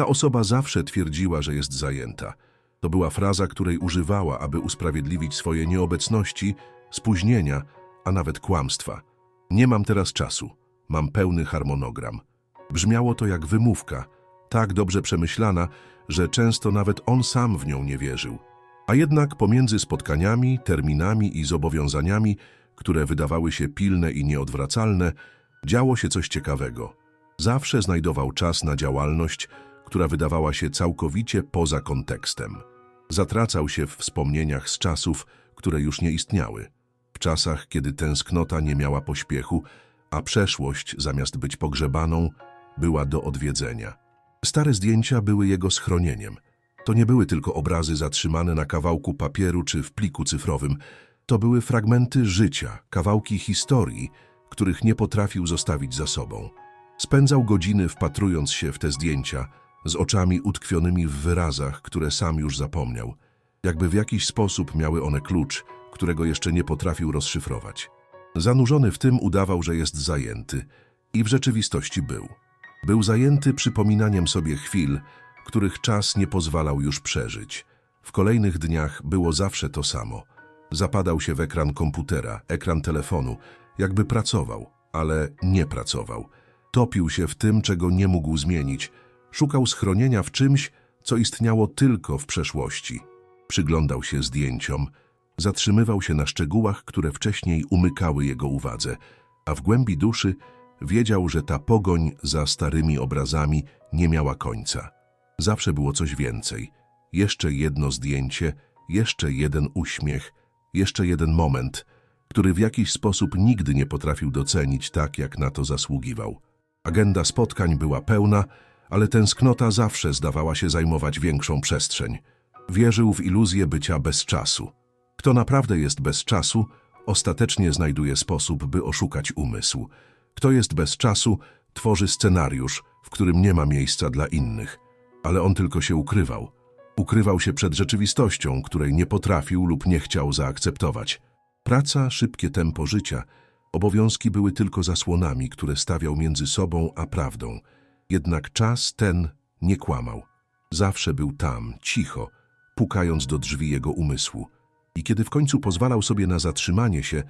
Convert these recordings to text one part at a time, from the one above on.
Ta osoba zawsze twierdziła, że jest zajęta. To była fraza, której używała, aby usprawiedliwić swoje nieobecności, spóźnienia, a nawet kłamstwa. Nie mam teraz czasu. Mam pełny harmonogram. Brzmiało to jak wymówka, tak dobrze przemyślana, że często nawet on sam w nią nie wierzył. A jednak pomiędzy spotkaniami, terminami i zobowiązaniami, które wydawały się pilne i nieodwracalne, działo się coś ciekawego. Zawsze znajdował czas na działalność, która wydawała się całkowicie poza kontekstem. Zatracał się w wspomnieniach z czasów, które już nie istniały. W czasach, kiedy tęsknota nie miała pośpiechu, a przeszłość, zamiast być pogrzebaną, była do odwiedzenia. Stare zdjęcia były jego schronieniem. To nie były tylko obrazy zatrzymane na kawałku papieru czy w pliku cyfrowym. To były fragmenty życia, kawałki historii, których nie potrafił zostawić za sobą. Spędzał godziny wpatrując się w te zdjęcia, z oczami utkwionymi w wyrazach, które sam już zapomniał. Jakby w jakiś sposób miały one klucz, którego jeszcze nie potrafił rozszyfrować. Zanurzony w tym udawał, że jest zajęty i w rzeczywistości był. Był zajęty przypominaniem sobie chwil, których czas nie pozwalał już przeżyć. W kolejnych dniach było zawsze to samo. Zapadał się w ekran komputera, ekran telefonu, jakby pracował, ale nie pracował. Topił się w tym, czego nie mógł zmienić. Szukał schronienia w czymś, co istniało tylko w przeszłości. Przyglądał się zdjęciom, zatrzymywał się na szczegółach, które wcześniej umykały jego uwadze, a w głębi duszy wiedział, że ta pogoń za starymi obrazami nie miała końca. Zawsze było coś więcej. Jeszcze jedno zdjęcie, jeszcze jeden uśmiech, jeszcze jeden moment, który w jakiś sposób nigdy nie potrafił docenić tak, jak na to zasługiwał. Agenda spotkań była pełna, ale tęsknota zawsze zdawała się zajmować większą przestrzeń. Wierzył w iluzję bycia bez czasu. Kto naprawdę jest bez czasu, ostatecznie znajduje sposób, by oszukać umysł. Kto jest bez czasu, tworzy scenariusz, w którym nie ma miejsca dla innych. Ale on tylko się ukrywał. Ukrywał się przed rzeczywistością, której nie potrafił lub nie chciał zaakceptować. Praca, szybkie tempo życia, obowiązki były tylko zasłonami, które stawiał między sobą a prawdą. Jednak czas ten nie kłamał. Zawsze był tam, cicho, pukając do drzwi jego umysłu. I kiedy w końcu pozwalał sobie na zatrzymanie się,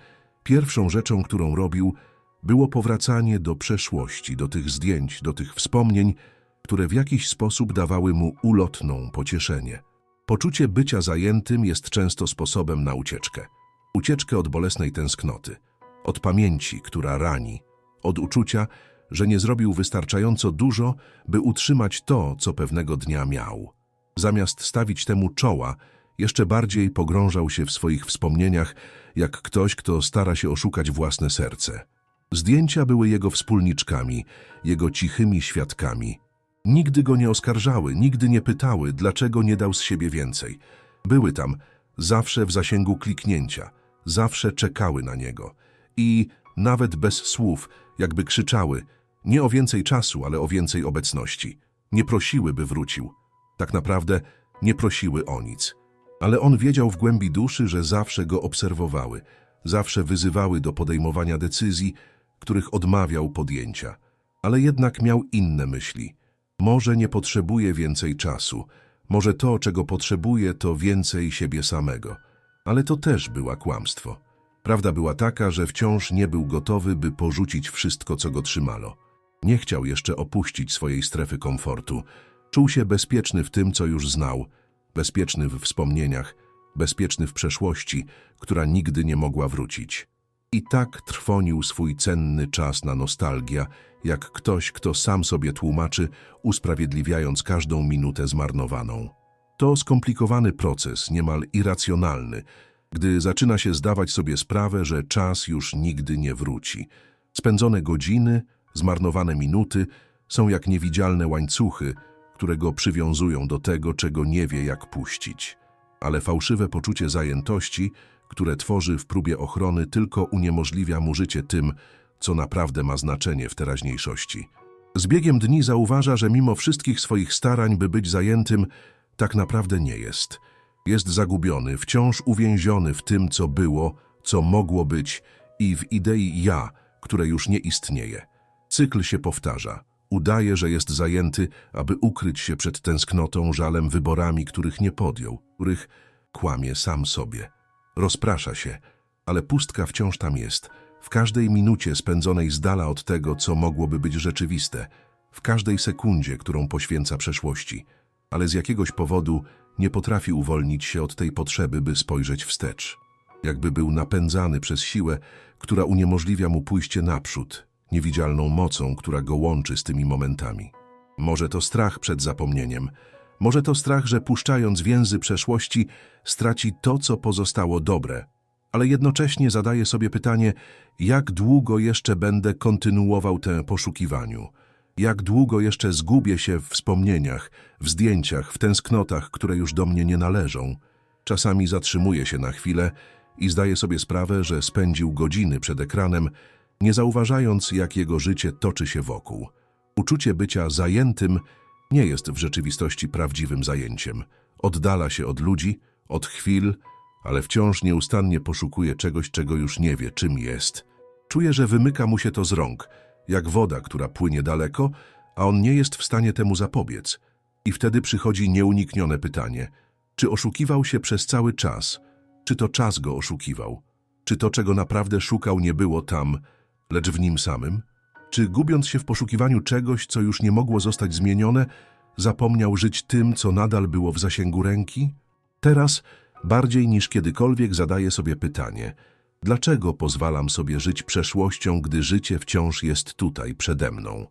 pierwszą rzeczą, którą robił, było powracanie do przeszłości, do tych zdjęć, do tych wspomnień, które w jakiś sposób dawały mu ulotną pocieszenie. Poczucie bycia zajętym jest często sposobem na ucieczkę. Ucieczkę od bolesnej tęsknoty, od pamięci, która rani, od uczucia, że nie zrobił wystarczająco dużo, by utrzymać to, co pewnego dnia miał. Zamiast stawić temu czoła, jeszcze bardziej pogrążał się w swoich wspomnieniach, jak ktoś, kto stara się oszukać własne serce. Zdjęcia były jego wspólniczkami, jego cichymi świadkami. Nigdy go nie oskarżały, nigdy nie pytały, dlaczego nie dał z siebie więcej. Były tam, zawsze w zasięgu kliknięcia, zawsze czekały na niego. I nawet bez słów, jakby krzyczały, nie o więcej czasu, ale o więcej obecności. Nie prosiły, by wrócił. Tak naprawdę nie prosiły o nic. Ale on wiedział w głębi duszy, że zawsze go obserwowały, zawsze wyzywały do podejmowania decyzji, których odmawiał podjęcia. Ale jednak miał inne myśli. Może nie potrzebuje więcej czasu, może to, czego potrzebuje, to więcej siebie samego. Ale to też była kłamstwo. Prawda była taka, że wciąż nie był gotowy, by porzucić wszystko, co go trzymalo. Nie chciał jeszcze opuścić swojej strefy komfortu. Czuł się bezpieczny w tym, co już znał, bezpieczny w wspomnieniach, bezpieczny w przeszłości, która nigdy nie mogła wrócić. I tak trwonił swój cenny czas na nostalgia, jak ktoś, kto sam sobie tłumaczy, usprawiedliwiając każdą minutę zmarnowaną. To skomplikowany proces, niemal irracjonalny, gdy zaczyna się zdawać sobie sprawę, że czas już nigdy nie wróci. Spędzone godziny, zmarnowane minuty są jak niewidzialne łańcuchy, które go przywiązują do tego, czego nie wie, jak puścić. Ale fałszywe poczucie zajętości, które tworzy w próbie ochrony, tylko uniemożliwia mu życie tym, co naprawdę ma znaczenie w teraźniejszości. Z biegiem dni zauważa, że mimo wszystkich swoich starań, by być zajętym, tak naprawdę nie jest. Jest zagubiony, wciąż uwięziony w tym, co było, co mogło być i w idei ja, które już nie istnieje. Cykl się powtarza. Udaje, że jest zajęty, aby ukryć się przed tęsknotą, żalem, wyborami, których nie podjął, których kłamie sam sobie. Rozprasza się, ale pustka wciąż tam jest. W każdej minucie spędzonej z dala od tego, co mogłoby być rzeczywiste. W każdej sekundzie, którą poświęca przeszłości. Ale z jakiegoś powodu nie potrafi uwolnić się od tej potrzeby, by spojrzeć wstecz. Jakby był napędzany przez siłę, która uniemożliwia mu pójście naprzód, niewidzialną mocą, która go łączy z tymi momentami. Może to strach przed zapomnieniem, może to strach, że puszczając więzy przeszłości, straci to, co pozostało dobre, ale jednocześnie zadaje sobie pytanie, jak długo jeszcze będę kontynuował tę poszukiwaniu, jak długo jeszcze zgubię się w wspomnieniach, w zdjęciach, w tęsknotach, które już do mnie nie należą. Czasami zatrzymuje się na chwilę i zdaje sobie sprawę, że spędził godziny przed ekranem, nie zauważając, jak jego życie toczy się wokół. Uczucie bycia zajętym nie jest w rzeczywistości prawdziwym zajęciem. Oddala się od ludzi, od chwil, ale wciąż nieustannie poszukuje czegoś, czego już nie wie, czym jest. Czuje, że wymyka mu się to z rąk, jak woda, która płynie daleko, a on nie jest w stanie temu zapobiec. I wtedy przychodzi nieuniknione pytanie, czy oszukiwał się przez cały czas, czy to czas go oszukiwał, czy to, czego naprawdę szukał, nie było tam, lecz w nim samym? Czy gubiąc się w poszukiwaniu czegoś, co już nie mogło zostać zmienione, zapomniał żyć tym, co nadal było w zasięgu ręki? Teraz, bardziej niż kiedykolwiek, zadaje sobie pytanie: dlaczego pozwalam sobie żyć przeszłością, gdy życie wciąż jest tutaj przede mną?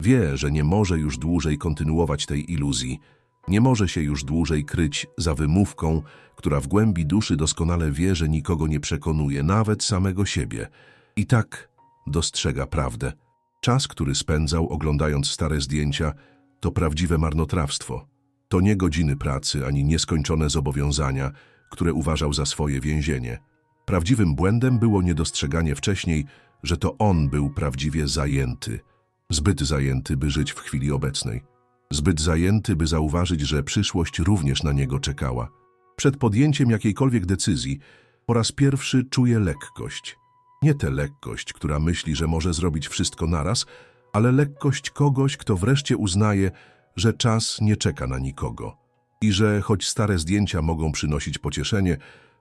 Wie, że nie może już dłużej kontynuować tej iluzji, nie może się już dłużej kryć za wymówką, która w głębi duszy doskonale wie, że nikogo nie przekonuje, nawet samego siebie. I tak dostrzega prawdę. Czas, który spędzał oglądając stare zdjęcia, to prawdziwe marnotrawstwo. To nie godziny pracy ani nieskończone zobowiązania, które uważał za swoje więzienie. Prawdziwym błędem było niedostrzeganie wcześniej, że to on był prawdziwie zajęty. Zbyt zajęty, by żyć w chwili obecnej. Zbyt zajęty, by zauważyć, że przyszłość również na niego czekała. Przed podjęciem jakiejkolwiek decyzji po raz pierwszy czuje lekkość. Nie tę lekkość, która myśli, że może zrobić wszystko naraz, ale lekkość kogoś, kto wreszcie uznaje, że czas nie czeka na nikogo i że choć stare zdjęcia mogą przynosić pocieszenie,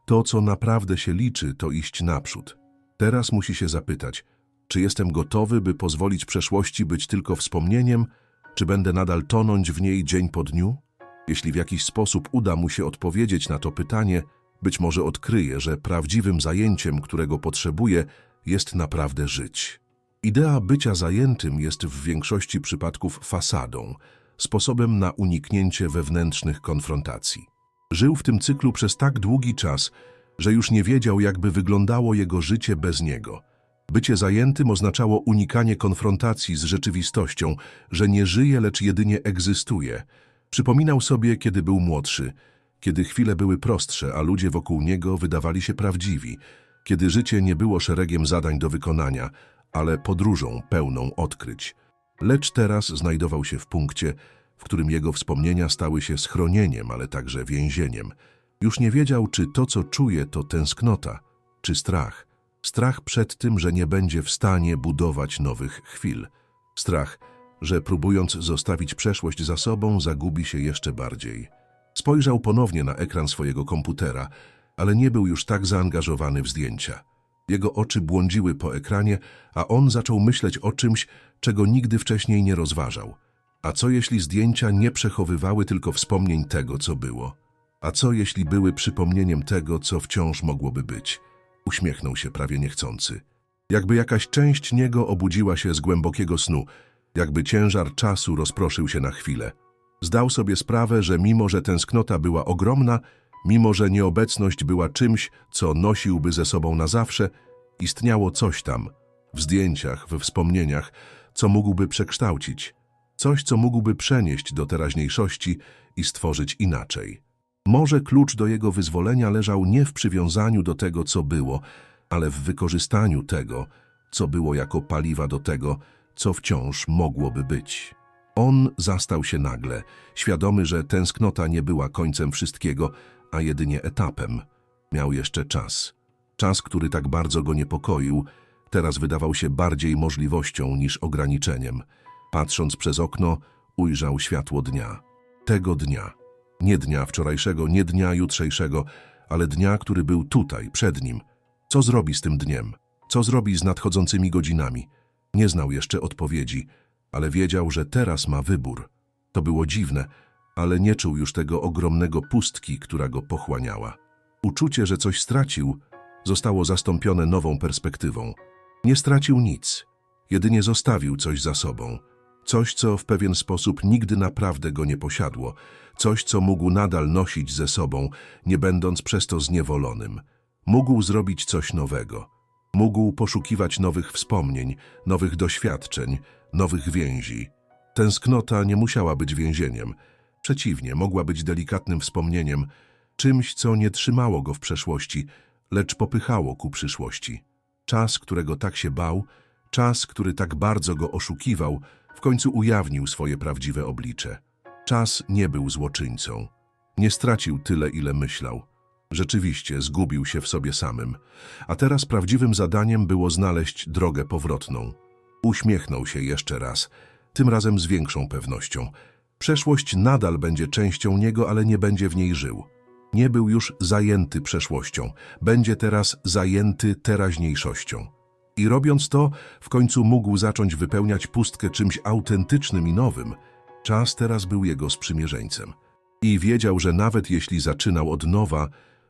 to, co naprawdę się liczy, to iść naprzód. Teraz musi się zapytać, czy jestem gotowy, by pozwolić przeszłości być tylko wspomnieniem, czy będę nadal tonąć w niej dzień po dniu? Jeśli w jakiś sposób uda mu się odpowiedzieć na to pytanie, być może odkryje, że prawdziwym zajęciem, którego potrzebuje, jest naprawdę żyć. Idea bycia zajętym jest w większości przypadków fasadą, sposobem na uniknięcie wewnętrznych konfrontacji. Żył w tym cyklu przez tak długi czas, że już nie wiedział, jakby wyglądało jego życie bez niego. Bycie zajętym oznaczało unikanie konfrontacji z rzeczywistością, że nie żyje, lecz jedynie egzystuje. Przypominał sobie, kiedy był młodszy, kiedy chwile były prostsze, a ludzie wokół niego wydawali się prawdziwi, kiedy życie nie było szeregiem zadań do wykonania, ale podróżą pełną odkryć. Lecz teraz znajdował się w punkcie, w którym jego wspomnienia stały się schronieniem, ale także więzieniem. Już nie wiedział, czy to, co czuje, to tęsknota, czy strach. Strach przed tym, że nie będzie w stanie budować nowych chwil. Strach, że próbując zostawić przeszłość za sobą, zagubi się jeszcze bardziej. Spojrzał ponownie na ekran swojego komputera, ale nie był już tak zaangażowany w zdjęcia. Jego oczy błądziły po ekranie, a on zaczął myśleć o czymś, czego nigdy wcześniej nie rozważał. A co jeśli zdjęcia nie przechowywały tylko wspomnień tego, co było? A co jeśli były przypomnieniem tego, co wciąż mogłoby być? Uśmiechnął się prawie niechcący. Jakby jakaś część niego obudziła się z głębokiego snu, jakby ciężar czasu rozproszył się na chwilę. Zdał sobie sprawę, że mimo, że tęsknota była ogromna, mimo, że nieobecność była czymś, co nosiłby ze sobą na zawsze, istniało coś tam, w zdjęciach, we wspomnieniach, co mógłby przekształcić, coś, co mógłby przenieść do teraźniejszości i stworzyć inaczej. Może klucz do jego wyzwolenia leżał nie w przywiązaniu do tego, co było, ale w wykorzystaniu tego, co było jako paliwa do tego, co wciąż mogłoby być. On zastał się nagle, świadomy, że tęsknota nie była końcem wszystkiego, a jedynie etapem. Miał jeszcze czas. Czas, który tak bardzo go niepokoił, teraz wydawał się bardziej możliwością niż ograniczeniem. Patrząc przez okno, ujrzał światło dnia. Tego dnia. Nie dnia wczorajszego, nie dnia jutrzejszego, ale dnia, który był tutaj, przed nim. Co zrobi z tym dniem? Co zrobi z nadchodzącymi godzinami? Nie znał jeszcze odpowiedzi, ale wiedział, że teraz ma wybór. To było dziwne, ale nie czuł już tego ogromnego pustki, która go pochłaniała. Uczucie, że coś stracił, zostało zastąpione nową perspektywą. Nie stracił nic, jedynie zostawił coś za sobą. Coś, co w pewien sposób nigdy naprawdę go nie posiadło. Coś, co mógł nadal nosić ze sobą, nie będąc przez to zniewolonym. Mógł zrobić coś nowego. Mógł poszukiwać nowych wspomnień, nowych doświadczeń, nowych więzi. Tęsknota nie musiała być więzieniem. Przeciwnie, mogła być delikatnym wspomnieniem, czymś, co nie trzymało go w przeszłości, lecz popychało ku przyszłości. Czas, którego tak się bał, czas, który tak bardzo go oszukiwał, w końcu ujawnił swoje prawdziwe oblicze. Czas nie był złoczyńcą. Nie stracił tyle, ile myślał. Rzeczywiście zgubił się w sobie samym. A teraz prawdziwym zadaniem było znaleźć drogę powrotną. Uśmiechnął się jeszcze raz, tym razem z większą pewnością. Przeszłość nadal będzie częścią niego, ale nie będzie w niej żył. Nie był już zajęty przeszłością, będzie teraz zajęty teraźniejszością. I robiąc to, w końcu mógł zacząć wypełniać pustkę czymś autentycznym i nowym. Czas teraz był jego sprzymierzeńcem. I wiedział, że nawet jeśli zaczynał od nowa,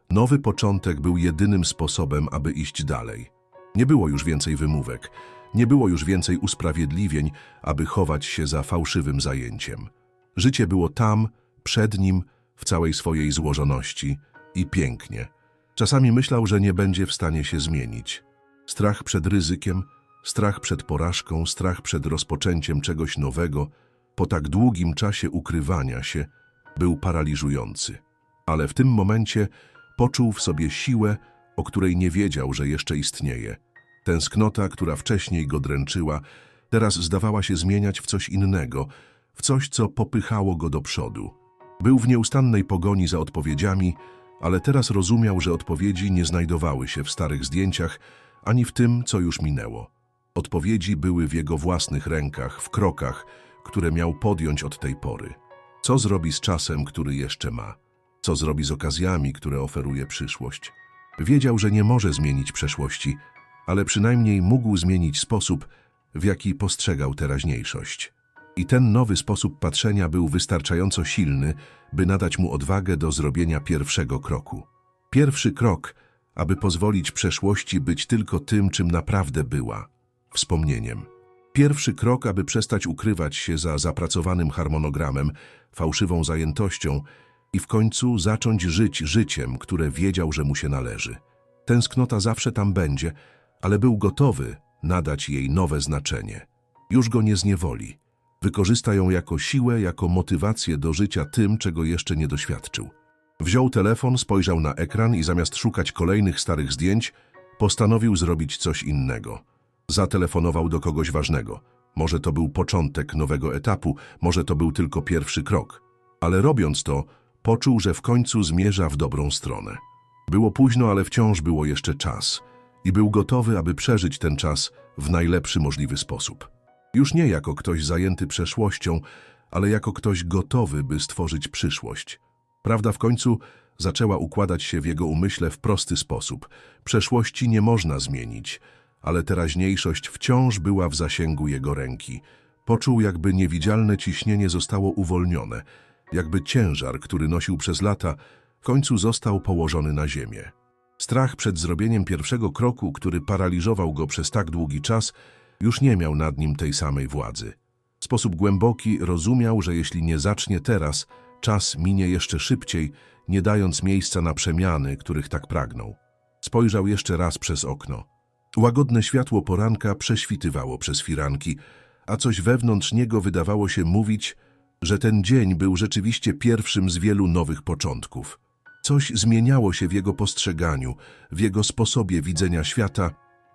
nowy początek był jedynym sposobem, aby iść dalej. Nie było już więcej wymówek, nie było już więcej usprawiedliwień, aby chować się za fałszywym zajęciem. Życie było tam, przed nim, w całej swojej złożoności i pięknie. Czasami myślał, że nie będzie w stanie się zmienić. Strach przed ryzykiem, strach przed porażką, strach przed rozpoczęciem czegoś nowego, po tak długim czasie ukrywania się, był paraliżujący. Ale w tym momencie poczuł w sobie siłę, o której nie wiedział, że jeszcze istnieje. Tęsknota, która wcześniej go dręczyła, teraz zdawała się zmieniać w coś innego, w coś, co popychało go do przodu. Był w nieustannej pogoni za odpowiedziami, ale teraz rozumiał, że odpowiedzi nie znajdowały się w starych zdjęciach, ani w tym, co już minęło. Odpowiedzi były w jego własnych rękach, w krokach, które miał podjąć od tej pory. Co zrobi z czasem, który jeszcze ma? Co zrobi z okazjami, które oferuje przyszłość? Wiedział, że nie może zmienić przeszłości, ale przynajmniej mógł zmienić sposób, w jaki postrzegał teraźniejszość. I ten nowy sposób patrzenia był wystarczająco silny, by nadać mu odwagę do zrobienia pierwszego kroku. Pierwszy krok, aby pozwolić przeszłości być tylko tym, czym naprawdę była wspomnieniem. Pierwszy krok, aby przestać ukrywać się za zapracowanym harmonogramem, fałszywą zajętością i w końcu zacząć żyć życiem, które wiedział, że mu się należy. Tęsknota zawsze tam będzie, ale był gotowy nadać jej nowe znaczenie. Już go nie zniewoli. Wykorzysta ją jako siłę, jako motywację do życia tym, czego jeszcze nie doświadczył. Wziął telefon, spojrzał na ekran i zamiast szukać kolejnych starych zdjęć, postanowił zrobić coś innego. Zatelefonował do kogoś ważnego. Może to był początek nowego etapu, może to był tylko pierwszy krok. Ale robiąc to, poczuł, że w końcu zmierza w dobrą stronę. Było późno, ale wciąż było jeszcze czas. I był gotowy, aby przeżyć ten czas w najlepszy możliwy sposób. Już nie jako ktoś zajęty przeszłością, ale jako ktoś gotowy, by stworzyć przyszłość. Prawda w końcu zaczęła układać się w jego umyśle w prosty sposób. Przeszłości nie można zmienić, ale teraźniejszość wciąż była w zasięgu jego ręki. Poczuł, jakby niewidzialne ciśnienie zostało uwolnione, jakby ciężar, który nosił przez lata, w końcu został położony na ziemię. Strach przed zrobieniem pierwszego kroku, który paraliżował go przez tak długi czas, już nie miał nad nim tej samej władzy. W sposób głęboki rozumiał, że jeśli nie zacznie teraz, czas minie jeszcze szybciej, nie dając miejsca na przemiany, których tak pragnął. Spojrzał jeszcze raz przez okno. Łagodne światło poranka prześwitywało przez firanki, a coś wewnątrz niego wydawało się mówić, że ten dzień był rzeczywiście pierwszym z wielu nowych początków. Coś zmieniało się w jego postrzeganiu, w jego sposobie widzenia świata,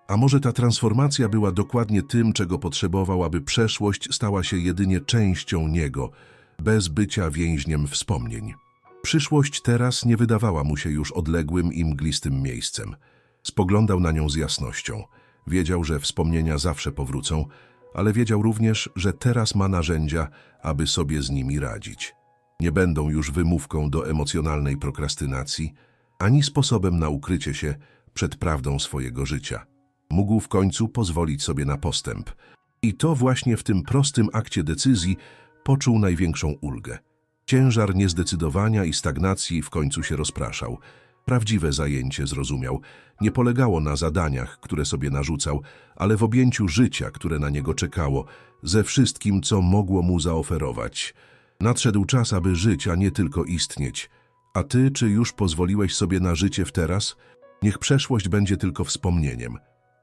a może ta transformacja była dokładnie tym, czego potrzebował, aby przeszłość stała się jedynie częścią niego, bez bycia więźniem wspomnień. Przyszłość teraz nie wydawała mu się już odległym i mglistym miejscem. Spoglądał na nią z jasnością. Wiedział, że wspomnienia zawsze powrócą, ale wiedział również, że teraz ma narzędzia, aby sobie z nimi radzić. Nie będą już wymówką do emocjonalnej prokrastynacji, ani sposobem na ukrycie się przed prawdą swojego życia. Mógł w końcu pozwolić sobie na postęp. I to właśnie w tym prostym akcie decyzji poczuł największą ulgę. Ciężar niezdecydowania i stagnacji w końcu się rozpraszał. Prawdziwe zajęcie, zrozumiał, nie polegało na zadaniach, które sobie narzucał, ale w objęciu życia, które na niego czekało, ze wszystkim, co mogło mu zaoferować. Nadszedł czas, aby żyć, a nie tylko istnieć. A ty, czy już pozwoliłeś sobie na życie w teraz? Niech przeszłość będzie tylko wspomnieniem,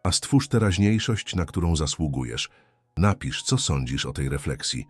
a stwórz teraźniejszość, na którą zasługujesz. Napisz, co sądzisz o tej refleksji.